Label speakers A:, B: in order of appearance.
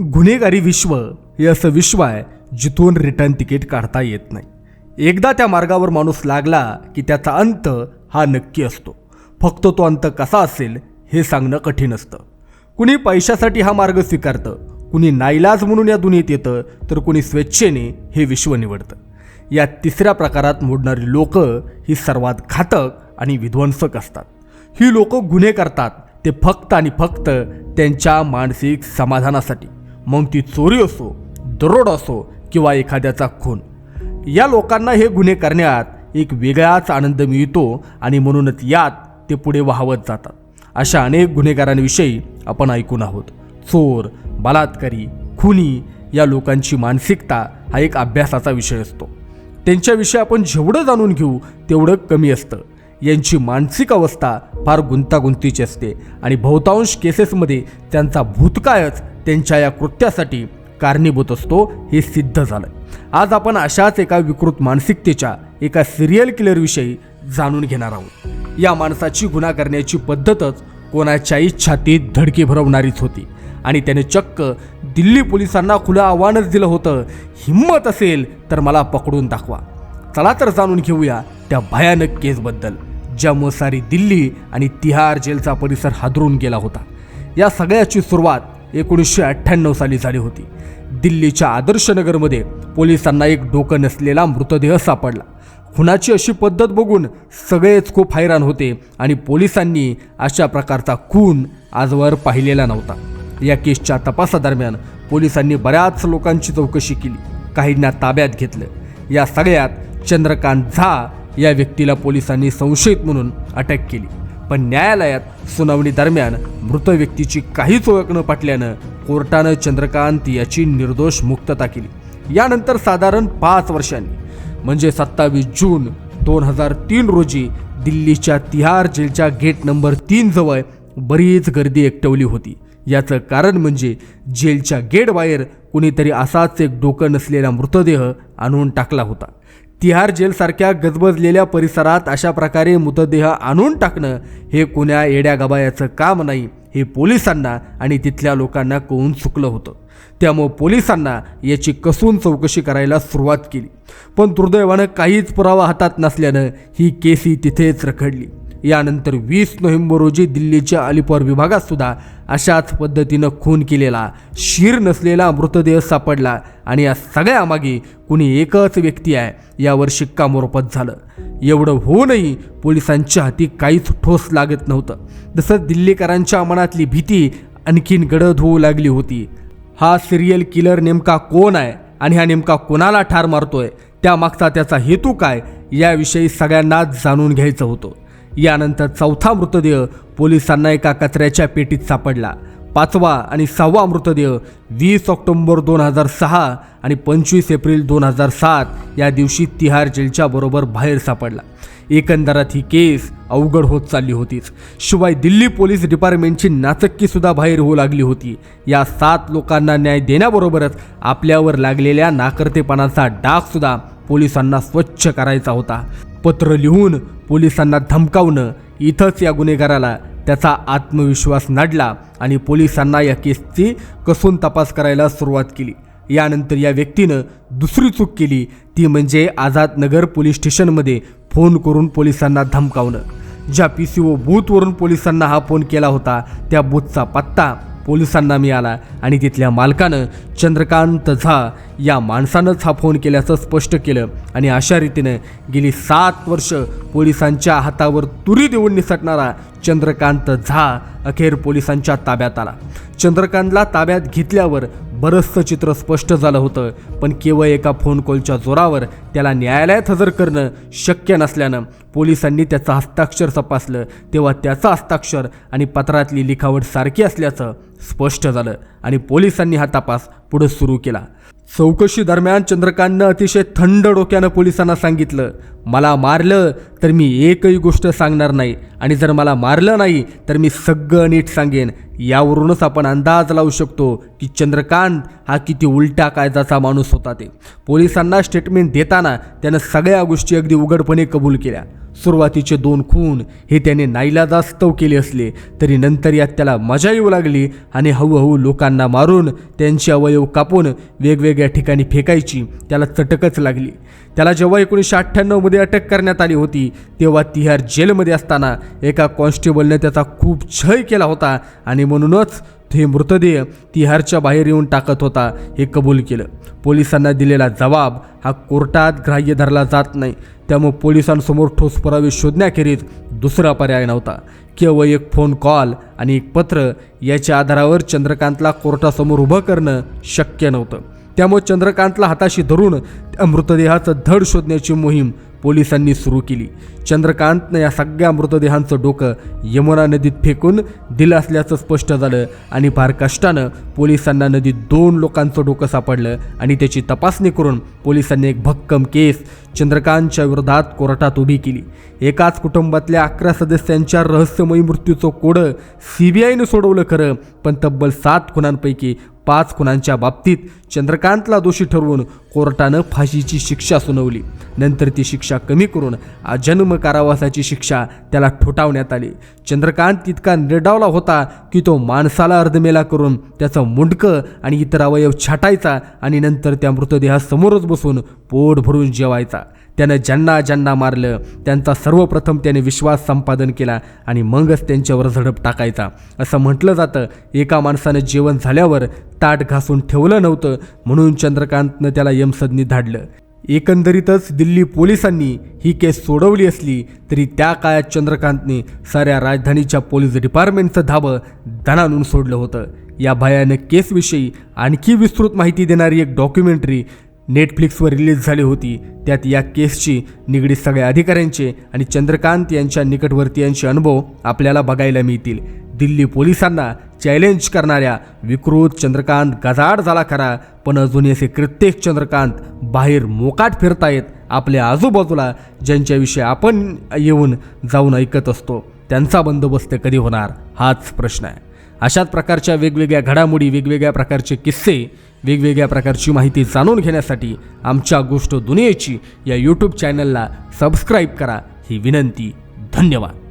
A: गुन्हेगारी विश्व हे असं विश्व आहे जिथून रिटर्न तिकीट काढता येत नाही. एकदा त्या मार्गावर माणूस लागला की त्याचा अंत हा नक्की असतो. फक्त तो अंत कसा असेल हे सांगणं कठीण असतं. कुणी पैशासाठी हा मार्ग स्वीकारतं कुणी नाईलाज म्हणून या दुनियेत येतं तर कुणी स्वेच्छेने हे विश्व निवडतं. या तिसऱ्या प्रकारात मोडणारी लोक ही सर्वात घातक आणि विध्वंसक असतात. ही लोक गुन्हे करतात ते फक्त आणि फक्त त्यांच्या मानसिक समाधानासाठी. मग ती चोरी असो दरोड असो किंवा एखाद्याचा खून. या लोकांना हे गुन्हे करण्यात एक वेगळाच आनंद मिळतो आणि म्हणूनच यात ते पुढे वाहवत जातात. अशा अनेक गुन्हेगारांविषयी आपण ऐकून आहोत. चोर बलात्कारी खुनी या लोकांची मानसिकता हा एक अभ्यासाचा विषय असतो. त्यांच्याविषयी आपण जेवढं जाणून घेऊ तेवढं कमी असतं. यांची मानसिक अवस्था फार गुंतागुंतीची असते आणि बहुतांश केसेसमध्ये त्यांचा भूतकाळच त्यांच्या या कृत्यासाठी कारणीभूत असतो हे सिद्ध झालं. आज आपण अशाच एका विकृत मानसिकतेच्या एका सिरियल किलरविषयी जाणून घेणार आहोत. या माणसाची गुन्हा करण्याची पद्धतच कोणाच्याही छातीत धडकी भरवणारीच होती. आणि त्याने चक्क दिल्ली पोलिसांना खुलं आव्हानच दिलं होतं. हिंमत असेल तर मला पकडून दाखवा. चला तर जाणून घेऊया त्या भयानक केसबद्दल ज्यामुळे सारी दिल्ली आणि तिहार जेलचा परिसर हादरून गेला होता. या सगळ्याची सुरुवात एकोणीसशे अठ्ठ्याण्णव साली झाली होती. दिल्लीच्या आदर्शनगरमध्ये पोलिसांना एक डोकं नसलेला मृतदेह सापडला. खुनाची अशी पद्धत बघून सगळेच खूप हैराण होते आणि पोलिसांनी अशा प्रकारचा खून आजवर पाहिलेला नव्हता. या केसच्या तपासादरम्यान पोलिसांनी बऱ्याच लोकांची चौकशी केली काहींना ताब्यात घेतलं. या सगळ्यात चंद्रकांत झा या व्यक्तीला पोलिसांनी संशयित म्हणून अटक केली. पण न्यायालयात सुनावणी दरम्यान मृत व्यक्तीची काहीच ओळख न पटल्यानं कोर्टानं चंद्रकांत याची निर्दोष मुक्तता केली. यानंतर साधारण पाच वर्षांनी म्हणजे सत्तावीस जून दोन हजार तीन रोजी दिल्लीच्या तिहार जेलच्या गेट नंबर तीन जवळ बरीच गर्दी एकटवली होती. याचं कारण म्हणजे जेलच्या गेटबाहेर कुणीतरी असाच एक डोकं नसलेला मृतदेह आणून टाकला होता. तिहार जेलसारख्या गजबजलेल्या परिसरात अशा प्रकारे मृतदेह आणून टाकणं हे कुण्या येड्या गबायाचं काम नाही हे पोलिसांना आणि तिथल्या लोकांना कळून चुकलं होतं. त्यामुळं पोलिसांना याची कसून चौकशी करायला सुरुवात केली. पण दुर्दैवानं काहीच पुरावा हातात नसल्यानं ही केसी तिथेच रखडली. यानंतर वीस नोव्हेंबर रोजी दिल्लीच्या अलिपोर विभागात सुद्धा अशाच पद्धतीनं खून केलेला शीर नसलेला मृतदेह सापडला आणि या सगळ्यामागे कुणी एकच व्यक्ती आहे यावर शिक्कामोर्फत झालं. एवढं होऊनही पोलिसांच्या हाती काहीच ठोस लागत नव्हतं. जसं दिल्लीकरांच्या मनातली भीती आणखीन गडद होऊ लागली होती. हा सिरियल किलर नेमका कोण आहे आणि हा नेमका कोणाला ठार मारतोय? त्यामागचा त्याचा हेतू काय? याविषयी सगळ्यांनाच जाणून घ्यायचं होतं. यानंतर चौथा मृतदेह पोलिसांना एका कचऱ्याच्या पेटीत सापडला. पाचवा आणि सहावा मृतदेह वीस ऑक्टोंबर दोन हजार सहा आणि पंचवीस एप्रिल दोन हजार सात या दिवशी तिहार जेलच्या बरोबर बाहेर सापडला. एकंदरात ही केस अवघड होत चालली होतीच. शिवाय दिल्ली पोलीस डिपार्टमेंटची नाचक्कीसुद्धा बाहेर होऊ लागली होती. या सात लोकांना न्याय देण्याबरोबरच आपल्यावर लागलेल्या नाकर्तेपणाचा डागसुद्धा पोलिसांना स्वच्छ करायचा होता. पत्र लिहून पोलिसांना धमकावणं इथंच या गुन्हेगाराला त्याचा आत्मविश्वास नाडला आणि पोलिसांना या केसची कसून तपास करायला सुरुवात केली. यानंतर या व्यक्तीनं दुसरी चूक केली. ती म्हणजे आझाद नगर पोलीस स्टेशनमध्ये फोन करून पोलिसांना धमकावणं. ज्या पी सी ओ बूथवरून पोलिसांना हा फोन केला होता त्या बूथचा पत्ता पोलिसांना मिळाला आणि तिथल्या मालकानं चंद्रकांत झा या माणसानंच हा फोन केल्याचं स्पष्ट केलं. आणि अशा रीतीनं गेली सात वर्ष पोलिसांच्या हातावर तुरी देऊन निसटणारा चंद्रकांत झा अखेर पोलिसांच्या ताब्यात आला. चंद्रकांतला ताब्यात घेतल्यावर बरंचसं चित्र स्पष्ट झालं होतं पण केवळ एका फोन कॉलच्या जोरावर त्याला न्यायालयात हजर करणं शक्य नसल्यानं पोलिसांनी त्याचं हस्ताक्षर तपासलं. तेव्हा त्याचं हस्ताक्षर आणि पत्रातली लिखावट सारखी असल्याचं स्पष्ट झालं आणि पोलिसांनी हा तपास पुढे सुरू केला. चौकशी दरम्यान चंद्रकांतनं अतिशय थंड डोक्यानं पोलिसांना सांगितलं. मला मारलं तर मी एकही गोष्ट सांगणार नाही. आणि जर मला मारलं नाही तर मी सगळं नीट सांगेन. यावरूनच आपण अंदाज लावू शकतो की चंद्रकांत हा किती उलटा कायद्याचा माणूस होता ते. पोलिसांना स्टेटमेंट देताना त्यानं सगळ्या गोष्टी अगदी उघडपणे कबूल केल्या. सुरुवातीचे दोन खून हे त्याने नाईलाजास्तव केले असले तरी नंतर यात त्याला मजा येऊ लागली आणि हळूहळू लोकांना मारून त्यांचे अवयव कापून वेगवेगळ्या ठिकाणी फेकायची त्याला चटकच लागली. त्याला जेव्हा एकोणीसशे अठ्ठ्याण्णवमध्ये अटक करण्यात आली होती तेव्हा तिहार जेलमध्ये असताना एका कॉन्स्टेबलने त्याचा खूप छय केला होता आणि म्हणूनच हे मृतदेह तिहारच्या बाहेर येऊन टाकत होता हे कबूल केलं. पोलिसांना दिलेला जबाब हा कोर्टात ग्राह्य धरला जात नाही. त्यामुळे पोलिसांसमोर ठोस पुरावे शोधण्याखेरीज दुसरा पर्याय नव्हता. केवळ एक फोन कॉल आणि एक पत्र याच्या आधारावर चंद्रकांतला कोर्टासमोर उभं करणं शक्य नव्हतं. त्यामुळे चंद्रकांतला हाताशी धरून त्या मृतदेहाचं धड शोधण्याची मोहीम पोलिसांनी सुरू केली. चंद्रकांतनं या सगळ्या मृतदेहांचं डोकं यमुना नदीत फेकून दिलं असल्याचं स्पष्ट झालं आणि फार कष्टानं पोलिसांना नदीत दोन लोकांचं डोकं सापडलं आणि त्याची तपासणी करून पोलिसांनी एक भक्कम केस चंद्रकांतच्या विरोधात कोर्टात उभी केली. एकाच कुटुंबातल्या अकरा सदस्यांच्या रहस्यमयी मृत्यूचं कोडं सी बी आयनं सोडवलं खरं पण तब्बल सात खुणांपैकी पाच खुणांच्या बाबतीत चंद्रकांतला दोषी ठरवून कोर्टानं फाशीची शिक्षा सुनावली. नंतर ती शिक्षा कमी करून अजन्म कारावासाची शिक्षा त्याला ठोठावण्यात आली. चंद्रकांत तितका निर्डावला होता की तो माणसाला अर्धमेला करून त्याचं मुंडकं आणि इतर अवयव छाटायचा आणि नंतर त्या मृतदेहासमोरच बसून पोट भरून जेवायचा. त्यानं ज्यांना ज्यांना मारलं त्यांचा सर्वप्रथम त्याने विश्वास संपादन केला आणि मगच त्यांच्यावर झडप टाकायचा. असं म्हटलं जातं एका माणसानं जेवण झाल्यावर ताट घासून ठेवलं नव्हतं म्हणून चंद्रकांतनं त्याला यमसदनी धाडलं एकंदरीतच दिल्ली पोलिसांनी ही केस सोडवली असली तरी त्या काळात चंद्रकांतने साऱ्या राजधानीच्या पोलीस डिपार्टमेंटचं धाबं दणानून सोडलं होतं. या भयानक केसविषयी आणखी विस्तृत माहिती देणारी एक डॉक्युमेंटरी नेटफ्लिक्सवर रिलीज झाली होती. त्यात या केसची निगडीत सगळ्या अधिकाऱ्यांचे आणि चंद्रकांत यांच्या निकटवर्तीयांचे अनुभव आपल्याला बघायला मिळतील. दिल्ली पोलिसांना चॅलेंज करणाऱ्या विकृत चंद्रकांत गजाड झाला खरा पण अजून असे कित्येक चंद्रकांत बाहेर मोकाट फिरतायत आपल्या आजूबाजूला ज्यांच्याविषयी आपण येऊन जाऊन ऐकत असतो. त्यांचा बंदोबस्त कधी होणार? हाच प्रश्न आहे. अशाच प्रकारच्या वेगवेगळ्या घडामोडी वेगवेगळ्या प्रकारचे किस्से वेगवेगळ्या प्रकारची माहिती जाणून घेण्यासाठी आमच्या गोष्ट दुनियेची या यूट्यूब चॅनलला सबस्क्राईब करा. ही विनंती. धन्यवाद.